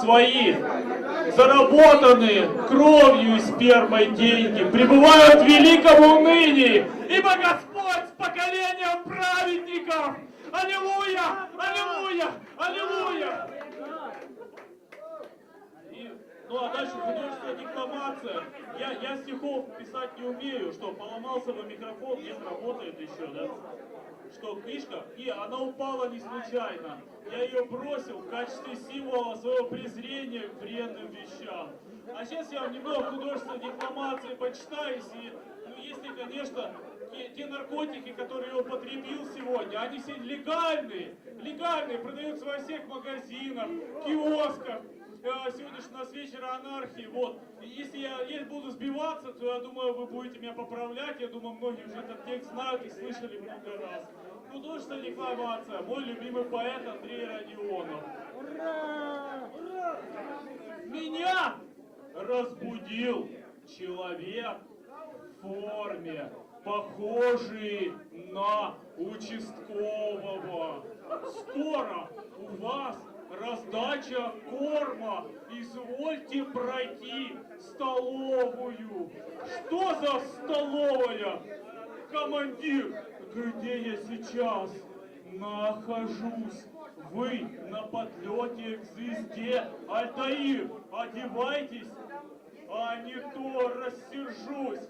свои заработанные кровью и спермой деньги пребывают в великом унынии, ибо Господь с поколением праведников. Аллилуйя! Аллилуйя! Аллилуйя! И, ну а дальше художественная декламация. Я, я стихов писать не умею, что поломался бы микрофон, нет, работает еще, да? Что книжка, и она упала не случайно. Я ее бросил в качестве символа своего презрения к бренным вещам. А сейчас я вам немного художественной декламации почитаю, и, ну, если, конечно, те, те наркотики, которые я употребил сегодня, они все легальные, легальные, продаются во всех магазинах, киосках. Э, нас вечер анархии, вот. И если я, я буду сбиваться, то я думаю, вы будете меня поправлять. Я думаю, многие уже этот текст знают и слышали много раз. Художественная декламация. Мой любимый поэт Андрей Родионов. Меня разбудил человек в форме, похожий на участкового. Скоро у вас раздача корма. Извольте пройти столовую. Что за столовая? Командир, где я сейчас нахожусь? Вы на подлете к звезде Альтаир. Одевайтесь, а не то рассержусь.